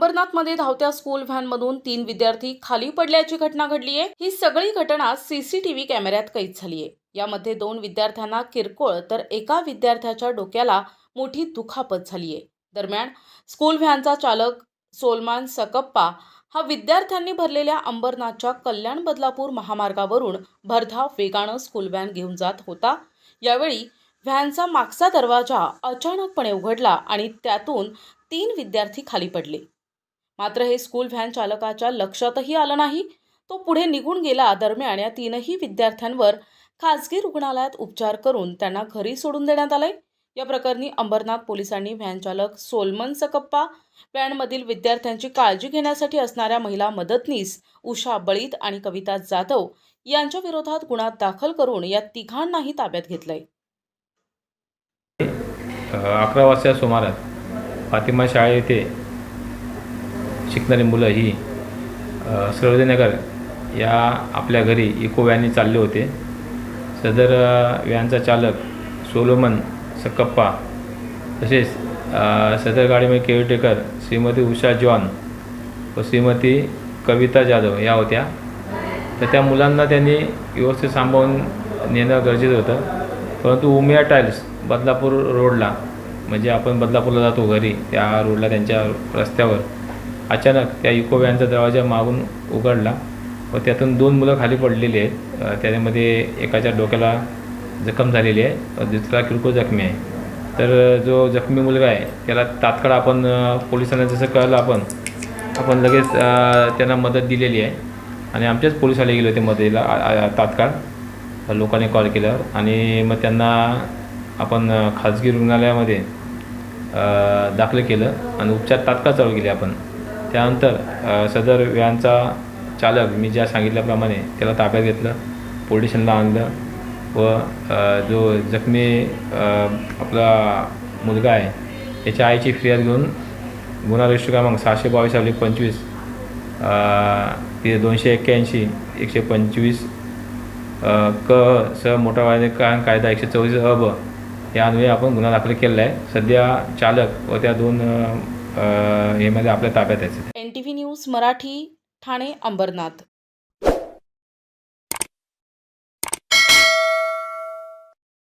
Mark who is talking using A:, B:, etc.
A: अंबरनाथमध्ये धावत्या स्कूल व्हॅनमधून तीन विद्यार्थी खाली पडल्याची घटना घडली आहे. ही सगळी घटना सीसीटीव्ही कॅमेऱ्यात कैद झाली आहे. यामध्ये दोन विद्यार्थ्यांना किरकोळ तर एका विद्यार्थ्याच्या डोक्याला मोठी दुखापत झाली आहे. दरम्यान स्कूल व्हॅनचा चालक सोलमान सकप्पा हा विद्यार्थ्यांनी भरलेल्या अंबरनाथच्या कल्याण बदलापूर महामार्गावरून भरधाव वेगानं स्कूल व्हॅन घेऊन जात होता. यावेळी व्हॅनचा मागचा दरवाजा अचानकपणे उघडला आणि त्यातून तीन विद्यार्थी खाली पडले. मात्र हे स्कूल व्हॅन चालकाच्या लक्षातही आलं नाही. तो पुढे निघून गेला दरम्यान या तीनही विद्यार्थ्यांवर खासगी रुग्णालयात उपचार करून त्यांना घरी सोडून देण्यात आलंय. या प्रकरणी अंबरनाथ पोलिसांनी व्हॅन चालक सोलमन सकप्पा व्हॅनमधील विद्यार्थ्यांची काळजी घेण्यासाठी असणाऱ्या महिला मदतनीस उषा बळीत आणि कविता जाधव यांच्या विरोधात गुन्हा दाखल करून या तिघांनाही ताब्यात घेतलंय.
B: अकरा वाजता सुमारास फातिमा शाळे येथे शिकणारी मुलं ही सर्वजनगर सरोजनगर या आपल्या घरी इको व्हॅनने चालले होते. सदर व्हॅनचा चालक सोलोमन सकप्पा तसेच सदर गाडीमध्ये केअरटेकर श्रीमती उषा जॉन व श्रीमती कविता जाधव या होत्या. तर त्या मुलांना त्यांनी व्यवस्थित सांभाळून नेणं गरजेचं होतं. परंतु उमिया टाईल्स बदलापूर रोडला म्हणजे आपण बदलापूरला जातो घरी त्या रोडला त्यांच्या रस्त्यावर अचानक त्या इको व्हॅनचा दरवाजा मागून उघडला व त्यातून दोन मुलं खाली पडलेली आहेत. त्याच्यामध्ये एकाच्या डोक्याला जखम झालेली आहे दुसरा किरकोळ जखमी आहे. तर जो जखमी मुलगा आहे त्याला तात्काळ आपण पोलिसांना जसं कळलं आपण आपण लगेच त्यांना मदत दिलेली आहे. आणि आमच्याच पोलीस आले गेले होते मदतीला तात्काळ. लोकांनी कॉल केल्यावर आणि मग त्यांना आपण खाजगी रुग्णालयामध्ये दाखल केलं आणि उपचार तात्काळ चालू केले आपण. त्यानंतर सदर व्हॅनचा चालक मी ज्या सांगितल्याप्रमाणे त्याला ताब्यात घेतलं पोलीस स्टेशनला आणलं व जो जखमी आपला मुलगा आहे त्याच्या आईची फिर्याद घेऊन गुन्हा रजिस्टर क्रमांक सहाशे बावीस अब्लिक पंचवीस ते दोनशे एक्क्याऐंशी एकशे पंचवीस क स मोठा वाहने कायदा एकशे चोवीस अ ब या अन्वये आपण गुन्हा दाखल केलेला आहे. सध्या चालक व त्या दोन हे मध्ये आपल्या ताब्यात आहे.
A: N T V news Marathi Thane Ambernath.